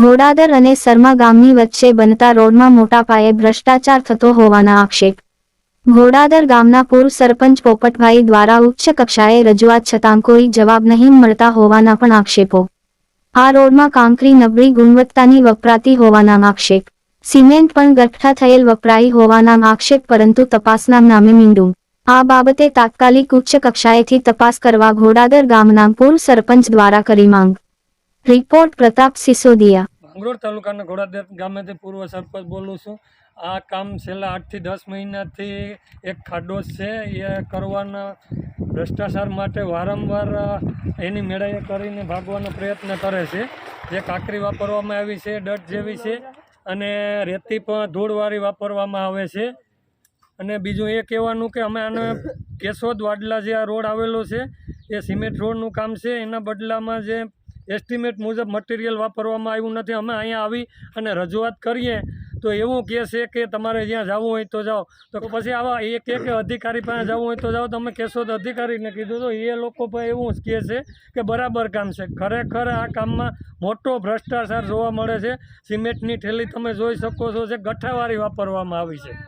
ઘોડાદર અને સરમા ગામની વચ્ચે બનતા રોડમાં મોટા પાયે ભ્રષ્ટાચાર થતો હોવાના આક્ષેપ. ઘોડાદર ગામના પૂર્વ સરપંચ પોપટભાઈ દ્વારા ઉચ્ચ કક્ષાએ રજૂઆત છતાં કોઈ જવાબ નહીં મળતા હોવાના પણ આક્ષેપો. આ રોડમાં કાંકરી નબળી ગુણવત્તાની વપરાતી હોવાના આક્ષેપ. સિમેન્ટ પણ ગઠ્ઠા થયેલ વપરાઈ હોવાના આક્ષેપ પરંતુ તપાસના નામે મીંડું. આ બાબતે તાત્કાલિક ઉચ્ચ કક્ષાએથી તપાસ કરવા ઘોડાદર ગામના પૂર્વ સરપંચ દ્વારા કરી માંગ. રિપોર્ટ પ્રતાપ સિસોદિયા. માંગરોળ તાલુકાના ઘોડાદેવ ગામેથી પૂર્વ સરપંચ બોલું છું. આ કામ છેલ્લા આઠથી દસ મહિનાથી એક ખાડો છે. એ કરવાના ભ્રષ્ટાચાર માટે વારંવાર એની મેળાએ કરીને ભાગવાનો પ્રયત્ન કરે છે. જે કાંકરી વાપરવામાં આવી છે, ડટ જેવી છે અને રેતી પણ ધૂળવાળી વાપરવામાં આવે છે. અને બીજું એ કહેવાનું કે અમે આને કેશોદ વાડલા જે આ રોડ આવેલો છે, એ સિમેન્ટ રોડનું કામ છે. એના બદલામાં જે એસ્ટિમેટ મુજબ મટીરિયલ વાપરવામાં આવ્યું નથી. અમે અહીંયા આવી અને રજૂઆત કરીએ તો એવું કહે છે કે તમારે જ્યાં જવું હોય તો જાઓ. તો પછી આવા એક એક અધિકારી પાસે જવું હોય તો જાઓ. તમે કહેશો તો અધિકારીને કીધું તો એ લોકો પણ એવું જ કહે છે કે બરાબર કામ છે. ખરેખર આ કામમાં મોટો ભ્રષ્ટાચાર જોવા મળે છે. સિમેન્ટની થેલી તમે જોઈ શકો છો જે ગઠ્ઠાવાળી વાપરવામાં આવી છે.